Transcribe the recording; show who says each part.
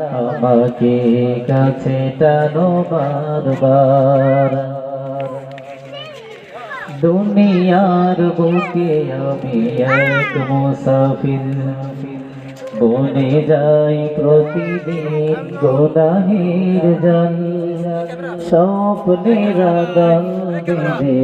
Speaker 1: আমাকে কাছে টানো বারবার। দুনিয়ার বুকে আমি এক মুসাফির। বনে যাই প্রতিদিন গোদাহের জল। স্বপ্নের রাতে